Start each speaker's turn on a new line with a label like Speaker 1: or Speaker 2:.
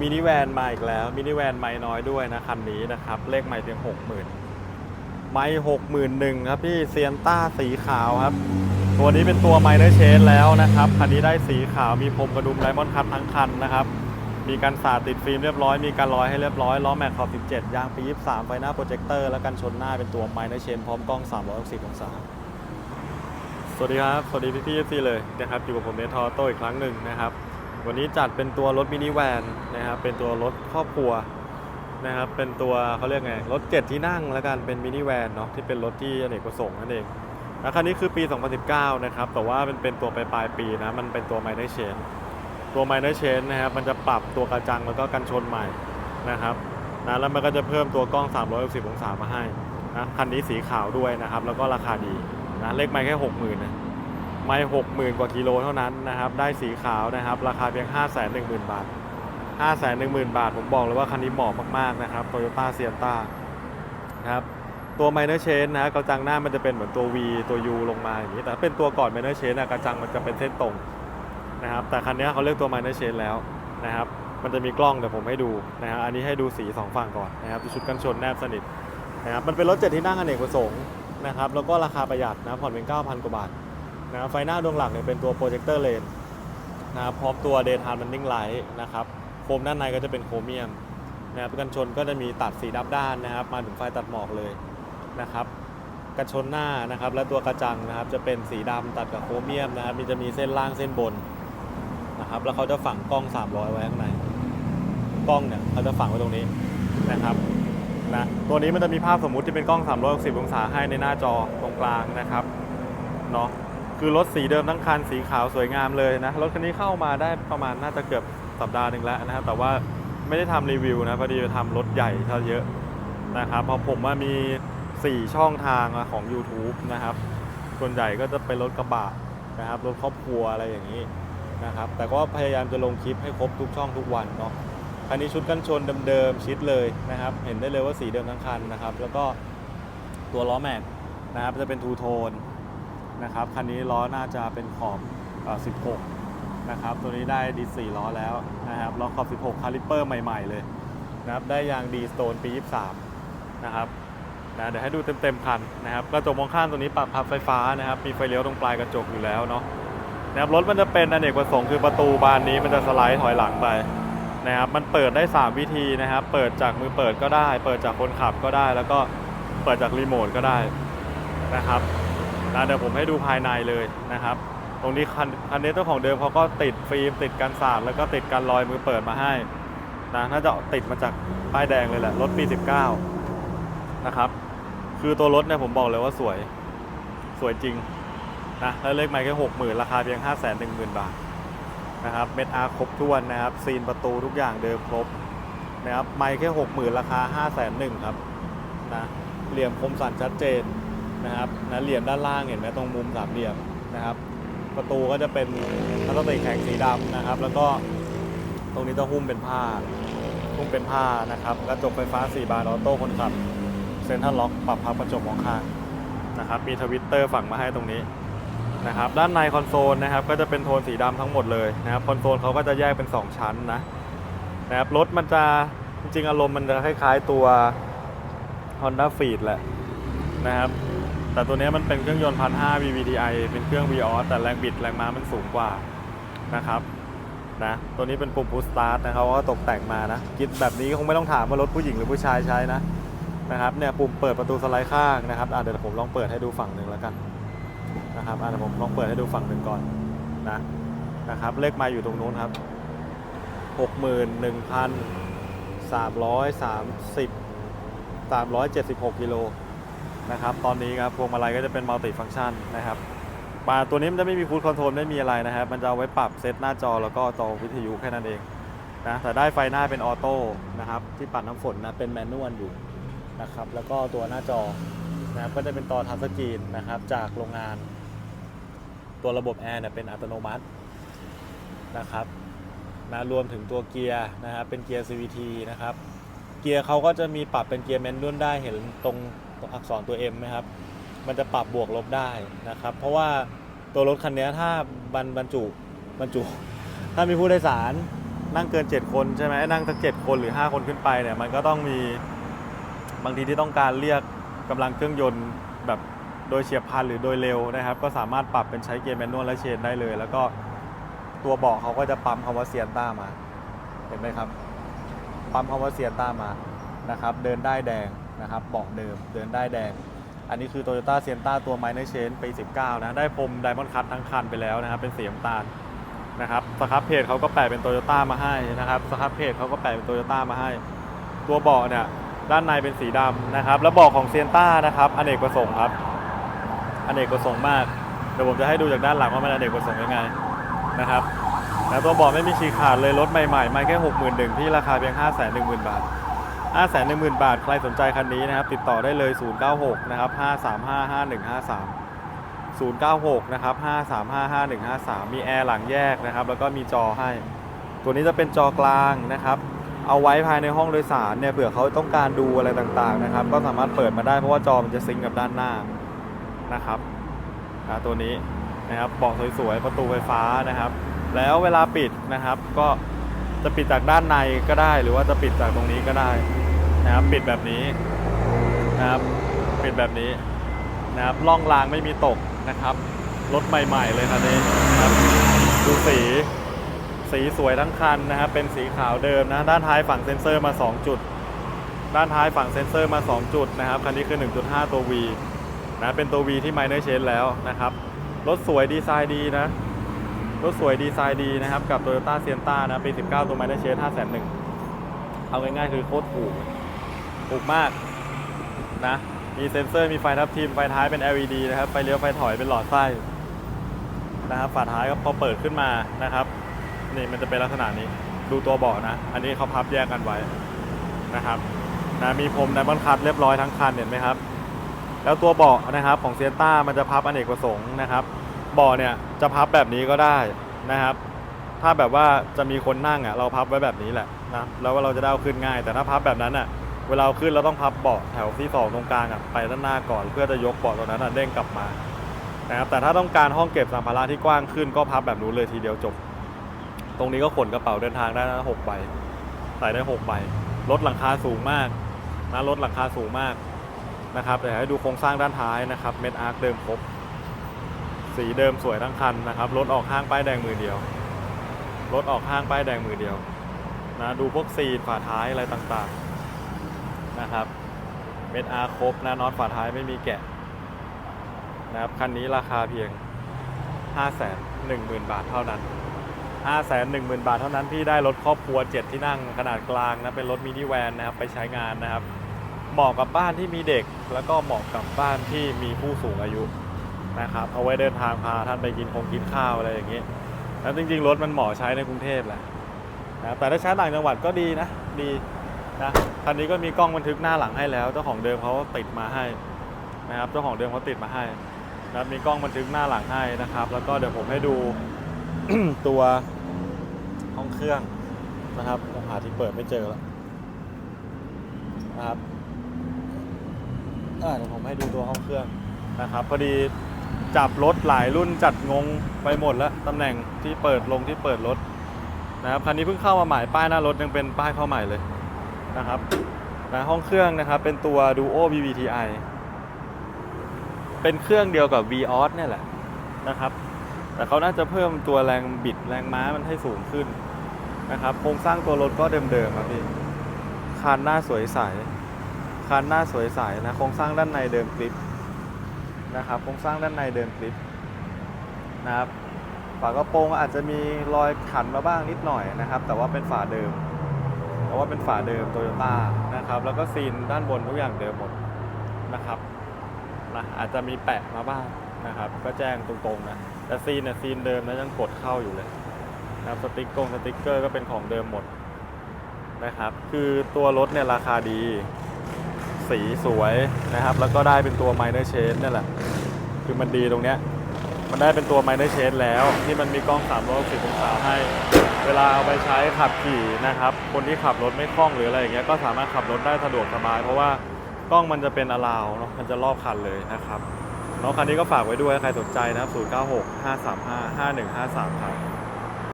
Speaker 1: มินิแวนมาอีกแล้วมินิแวนไม่น้อยด้วยนะคันนี้นะครับ เลขไม่เพียงหกหมื่นไม่หกหมื่นหนึ่งครับพี่เซียนต้าสีขาวครับ ตัวนี้เป็นตัวไมเนอร์เชนแล้วนะครับคันนี้ได้สีขาวมีพรมกระดุมไดมอนด์คัททั้งคันนะครับ มีการสาดติดฟิล์มเรียบร้อยมีการร้อยให้เรียบร้อยล้อแม็กขอบ 17 ยางปี23ไฟหน้าโปรเจคเตอร์และกันชนหน้าเป็นตัวไมเนอร์เชนพร้อมกล้อง 360องศาสวัสดีครับ สวัสดีพี่พี่เอซีเลยนะครับอยู่กับผมเนทอโต้อีกครั้งหนึ่งนะครับ วันนี้จัดเป็นตัวรถมินิแวนนะครับเป็นตัวรถครอบครัวนะครับเป็นตัวเขาเรียกไงรถเจ็ดที่นั่งแล้วกันเป็นมินิแวนเนาะที่เป็นรถที่อเนกประสงค์นั่นเองแล้วคันนี้คือปี 2019 นะครับแต่ว่ามันเป็นตัวปลายปลายปีนะมันเป็นตัวไมเนอร์เชนตัวไมเนอร์เชนนะครับมันจะปรับตัวกระจังแล้วก็กันชนใหม่นะครับนะแล้วมันก็จะเพิ่มตัวกล้อง 360 องศามาให้นะคันนี้สีขาวด้วยนะครับแล้วก็ราคาดีนะเลขไม่แค่ 60,000นะ ไม่หกหมื่นกว่ากิโลเท่านั้นนะครับได้สีขาวนะครับ ราคาเพียง 5 1 0 0 0 0 บาท 5 1 0 0 0 0 บาท ผมบอกเลยว่าคันนี้เหมาะมาก ๆ นะครับ Toyota s i e n t a นะครับตัว Minor Change นะกระจังหน้ามันจะเป็นเหมือนตัว V ตัว U ลงมาอย่างนี้ แต่เป็นตัวก่อน Minor Change นะกระจังมันจะเป็นเส้นตรงนะครับแต่คันนี้เขาเรียกตัว Minor Change แล้วนะครับมันจะมีกล้องเดี๋ยวผมให้ดูนะฮะอันนี้ให้ดูสีสองฝั่งก่อนนะครับชุดกันชนแนบสนิทนะครับมันเป็นรถเจ็ดที่นั่งอเนกประสงค์นะครับแล้วก็ราคาประหยัดนะผ่อนเป็น 9,000 กว่าบาท นะไฟหน้าดวงหลักเนี่ยเป็นตัวโปรเจคเตอร์เลนนะครับพร้อมตัว Daytime Running Light นะครับโคมด้านในก็จะเป็นโครเมียมนะครับกันชนก็จะมีตัดสีดับด้านนะครับ มาถึงไฟตัดหมอกเลยนะครับกันชนหน้านะครับ และตัวกระจังนะครับ จะเป็นสีดำตัดกับโครเมียมนะครับ มีจะมีเส้นล่างเส้นบนนะครับ แล้วเขาจะฝังกล้อง 300 ไว้ข้างในกล้องเนี่ยเขาจะฝังไว้ตรงนี้นะครับนะตัวนี้มันจะมีภาพสมมุติที่เป็นกล้อง 360 องศาให้ในหน้าจอตรงกลางนะครับเนาะ คือรถสีเดิมทั้งคันสีขาวสวยงามเลยนะ รถคันนี้เข้ามาได้ประมาณน่าจะเกือบสัปดาห์หนึ่งแล้วนะครับ แต่ว่าไม่ได้ทำรีวิวนะพอดีไปทำรถใหญ่ถ้าเยอะนะครับเพราะผมว่ามี 4 ช่องทางของ YouTube นะครับ ส่วนใหญ่ก็จะเป็นรถกระบะนะครับรถครอบครัวอะไรอย่างนี้นะครับ แต่ก็พยายามจะลงคลิปให้ครบทุกช่องทุกวันเนาะคันนี้ชุดกันชนเดิมๆชิดเลยนะครับ เห็นได้เลยว่าสีเดิมทั้งคันนะครับ แล้วก็ตัวล้อแม็กนะครับจะเป็นทูโทน นะครับคันนี้ล้อน่าจะเป็นขอบ16 นะครับ ตัวนี้ได้ดี4ล้อแล้วนะครับล้อขอบ 16 คาลิปเปอร์ใหม่ๆ เลยนะครับได้ยางดีสโตนปี 23 นะครับนะเดี๋ยวให้ดูเต็มๆคันนะครับกระจกมองข้างตัวนี้ปรับพับไฟฟ้านะครับมีไฟเลี้ยวตรงปลายกระจกอยู่แล้วเนาะนะครับรถมันจะเป็นอนเนกประสงค์คือประตูบานนี้มันจะสไลด์ถอยหลังไปนะครับมันเปิดได้ 3 วิธีนะครับ เปิดจากมือเปิดก็ได้ เปิดจากคนขับก็ได้ แล้วก็เปิดจากรีโมทก็ได้นะครับ นะเดี๋ยวผมให้ดูภายในเลยนะครับ ตรงนี้คันคันนี้เจ้าของเดิมเขาก็ติดฟิล์มติดกันสาดแล้วก็ติดกันรอยมือเปิดมาให้นะน่าจะติดมาจากป้ายแดงเลยแหละรถปี 19 นะครับ คือตัวรถเนี่ยผมบอกเลยว่าสวยสวยจริงนะแล้วเลขไม่แค่หกหมื่นราคาเพียง 5 1 0 0 0 0 บาทนะครับเม็ดอาร์ครบถ้วนนะครับ ซีนประตูทุกอย่างเดิมครบนะครับไม่แค่หกหมื่นราคา 5 1 0 0 0 0ครับนะเหลี่ยมคมสันชัดเจน นะครับนะเหลี่ยมด้านล่างเห็นไหมตรงมุมสามเหลี่ยมนะครับ ประตูก็จะเป็นพลาสติกแข็งสีดำนะครับ แล้วก็ตรงนี้จะหุ้มเป็นผ้าหุ้มเป็นผ้านะครับกระจกไฟฟ้า 4 บานออโต้คนขับเซ็นทรัลล็อกปรับพับกระจกมองข้างนะครับมีทวิตเตอร์ฝั่งมาให้ตรงนี้นะครับด้านในคอนโซลนะครับก็จะเป็นโทนสีดำทั้งหมดเลยนะครับคอนโซลเขาก็จะแยกเป็น 2 ชั้นนะนะครับรถมันจะจริงๆอารมณ์มันจะคล้ายๆตัว Honda f e e d แหละนะครับ แต่ตัวนี้มันเป็นเครื่องยนต์1,500 VVTi เป็นเครื่อง VOS แต่แรงบิดแรงม้ามันสูงกว่านะครับนะตัวนี้เป็นปุ่ม push start นะครับก็ตกแต่งมานะคิดแบบนี้คงไม่ต้องถามว่ารถผู้หญิงหรือผู้ชายใช้นะนะครับเนี่ยปุ่มเปิดประตูสไลด์ข้างนะครับอะเดี๋ยวผมลองเปิดให้ดูฝั่งหนึ่งแล้วกันนะครับอะเดี๋ยวผมลองเปิดให้ดูฝั่งหนึ่งก่อนนะนะครับเลขมาอยู่ตรงนู้นครับ 61,330 376กิโล นะครับ ตอนนี้ครับพวงมาลัยก็จะเป็นมัลติฟัง c t ชันนะครับปาตัวนี้มันจะไม่มีฟูดคอนโทรลไม่มีอะไรนะครับ มันจะเอาไว้ปรับเซตหน้าจอแล้วก็จอวิทยุแค่นั้นเองนะแต่ได้ไฟหน้าเป็นออโต้นะครับ ที่ปัดน้ำฝนนะเป็นแมนนวลอยู่นะครับ แล้วก็ตัวหน้าจอนะครับก็จะเป็นตอทัชสกรีนนะครับ จากโรงงาน ตัวระบบแอร์เนี่ยเป็นอัตโนมัตินะครับนะรวมถึงตัวเกียร์นะครับเป็นเกียร์ CVT นะครับ เกียร์เขาก็จะมีปรับเป็นเกียร์แมนนวลได้เห็นตรง ตรงอักษรตัว M ไหมครับ มันจะปรับบวกลบได้นะครับ เพราะว่าตัวรถคันนี้ถ้าบรรบรรจุบรรจุ ถ้ามีผู้โดยสารนั่งเกิน 7 คนใช่ไหมนั่งสักเจ็ดคนหรือ 5 คนขึ้นไปเนี่ยมันก็ต้องมีบางทีที่ต้องการเรียกกำลังเครื่องยนต์แบบโดยเฉียบพลันหรือโดยเร็วนะครับ ก็สามารถปรับเป็นใช้เกียร์แมนนวลและเชนได้เลย แล้วก็ตัวเบาะเขาก็จะปั๊มคำว่าเซียนต้ามา เห็นไหมครับ ปั๊มคำว่าเซียนต้ามา นะครับเดินได้แดงนะครับเบาะเดิมเดินได้แดง อันนี้คือ Toyota s i e n t a ตัว Minor Change ปี 19 นะได้พรม Diamond Cut ทั้งคันไปแล้วนะครับเป็นสีน้ำตาลนะครับสครับเพจเขาก็แปะเป็น Toyota มาให้นะครับสครับเพจเขาก็แปะเป็น Toyota มาให้ ตัวเบาะเนี่ยด้านในเป็นสีดำนะครับแล้วเบาะของ s i e n t a นะครับอเนกประสงค์ครับอเนกประสงค์มากเดี๋ยวผมจะให้ดูจากด้านหลังว่ามันอเนกประสงค์ยังไงนะครับแล้วตัวเบาะไม่มีฉีกขาดเลยรถใหม่ๆไม่แค่ 61,000ที่ราคาเพียง 510,000 บาท 5 1 0 0 0 0 บาท ใครสนใจคันนี้นะครับ ติดต่อได้เลย 096 นะครับ 5355153 096 นะครับ 5355153 มีแอร์หลังแยกนะครับ แล้วก็มีจอให้ ตัวนี้จะเป็นจอกลางนะครับ เอาไว้ภายในห้องโดยสารเนี่ย เผื่อเขาต้องการดูอะไรต่างๆนะครับ ก็สามารถเปิดมาได้เพราะว่าจอมันจะซิงกับด้านหน้านะครับตัวนี้นะครับเบาะสวยๆ ประตูไฟฟ้านะครับ แล้วเวลาปิดนะครับ ก็จะปิดจากด้านในก็ได้ หรือว่าจะปิดจากตรงนี้ก็ได้ นะครับปิดแบบนี้นะครับปิดแบบนี้นะครับล่องรางไม่มีตกนะครับรถใหม่ ๆ เลยคันนี้นะครับดูสีสีสวยทั้งคันนะครับเป็นสีขาวเดิมนะด้านท้ายฝั่งเซ็นเซอร์มา 2 จุด ด้านท้ายฝั่งเซ็นเซอร์มา 2 จุดนะครับคันนี้คือ 1.5 ตัว V นะเป็นตัว V ที่ minor change แล้วนะครับรถสวยดีไซน์ดีนะรถสวยดีไซน์ดีนะครับ กับ Toyota Sienna นะปี 19 ตัว minor change 5 0 0 0เอาง่ายๆคือโคตรถูก ถูกมากนะ มีเซ็นเซอร์มีไฟทับทิมไฟท้ายเป็น LED นะครับ ไฟเลี้ยวไฟถอยเป็นหลอดไส้นะครับฝาท้ายก็พอเปิดขึ้นมานะครับ นี่มันจะเป็นลักษณะนี้ดูตัวเบาะนะ อันนี้เขาพับแยกกันไว้นะครับนะมีพรมไดมอนด์คัตเรียบร้อยทั้งคันเห็นไหมครับ แล้วตัวเบาะนะครับของเซียนต้ามันจะพับอเนกประสงค์นะครับเบาะเนี่ยจะพับแบบนี้ก็ได้นะครับ ถ้าแบบว่าจะมีคนนั่งอะเราพับไว้แบบนี้แหละนะแล้วเราจะได้เอาขึ้นง่าย แต่ถ้าพับแบบนั้นอะ เวลาขึ้นเราต้องพับเบาะแถวที่สองตรงกลางอะไปด้านหน้าก่อนเพื่อจะยกเบาะตรงนั้นอะเด้งกลับมานะครับแต่ถ้าต้องการห้องเก็บสัมภาระที่กว้างขึ้นก็พับแบบนู้นเลยทีเดียวจบ ตรงนี้ก็ขนกระเป๋าเดินทางได้นะหกใบใส่ได้หกใบรถหลังคาสูงมากนะรถหลังคาสูงมากนะครับเดี๋ยวให้ดูโครงสร้างด้านท้ายนะครับเม็ดอาร์คเดิมครบสีเดิมสวยทั้งคันนะครับรถออกห้างป้ายแดงมือเดียวรถออกห้างป้ายแดงมือเดียวนะดูพวกซีนฝาท้ายอะไรต่างๆ นะครับเม็ดอาร์ครบนะน็อตฝาท้ายไม่มีแกะนะครับคันนี้ราคาเพียง 5 1 0 0 0 0 บาทเท่านั้น 5 1 0 0 0 0 บาทเท่านั้นพี่ได้รถครอบครัว 7 ที่นั่งขนาดกลางนะเป็นรถมินิแวนนะครับไปใช้งานนะครับ เหมาะกับบ้านที่มีเด็ก แล้วก็เหมาะกับบ้านที่มีผู้สูงอายุนะครับเอาไว้เดินทางพาท่านไปกินคงกินข้าวอะไรอย่างนี้แล้วจริงๆรถมันเหมาะใช้ในกรุงเทพแหละนะแต่ถ้าใช้ต่างจังหวัดก็ดีนะดีนะ คันนี้ก็มีกล้องบันทึกหน้าหลังให้แล้ว เจ้าของเดิมเขาติดมาให้นะครับเจ้าของเดิมเขาติดมาให้นะครับมีกล้องบันทึกหน้าหลังให้นะครับ แล้วก็เดี๋ยวผมให้ดูตัวห้องเครื่องนะครับผมหาที่เปิดไม่เจอแล้วนะครับเดี๋ยวผมให้ดูตัวห้องเครื่องนะครับ พอดีจับรถหลายรุ่นจัดงงไปหมดแล้วตำแหน่งที่เปิดลงที่เปิดรถนะครับคันนี้เพิ่งเข้ามาใหม่ป้ายหน้ารถยังเป็นป้ายเข้าใหม่เลย นะครับนะห้องเครื่องนะครับเป็นตัว Duo VVTi เป็นเครื่องเดียวกับ Vios เนี่ยแหละนะครับ แต่เขาน่าจะเพิ่มตัวแรงบิดแรงม้ามันให้สูงขึ้นนะครับ โครงสร้างตัวรถก็เดิมๆครับพี่คานหน้าสวยใสคานหน้าสวยใสนะโครงสร้างด้านในเดิมกริปนะครับโครงสร้างด้านในเดิมกริปนะครับฝากระโปรงอาจจะมีรอยขันมาบ้างนิดหน่อยนะครับ แต่ว่าเป็นฝาเดิม แต่ว่าเป็นฝาเดิมโตโยต้านะครับแล้วก็ซีนด้านบนทุกอย่างเดิมหมดนะครับนะอาจจะมีแปะมาบ้างนะครับ ก็แจ้งตรงๆนะแต่ซีนเนี่ยซีนเดิมนะยังกดเข้าอยู่เลยนะครับสติ๊กกงสติ๊กเกอร์ก็เป็นของเดิมหมดนะครับ คือตัวรถเนี่ยราคาดี สีสวยนะครับ แล้วก็ได้เป็นตัว minor change นี่แหละ คือมันดีตรงเนี้ย มันได้เป็นตัว minor change แล้ว ที่มันมีกล้อง360องศาให้ เวลาเอาไปใช้ขับขี่นะครับ คนที่ขับรถไม่คล่องหรืออะไรอย่างเงี้ยก็สามารถขับรถได้สะดวกสบาย เพราะว่ากล้องมันจะเป็นอลาวเนาะมันจะรอบคันเลยนะครับน้องคันนี้ก็ฝากไว้ด้วยใครสนใจนะครับ 096 535 5153 ครับ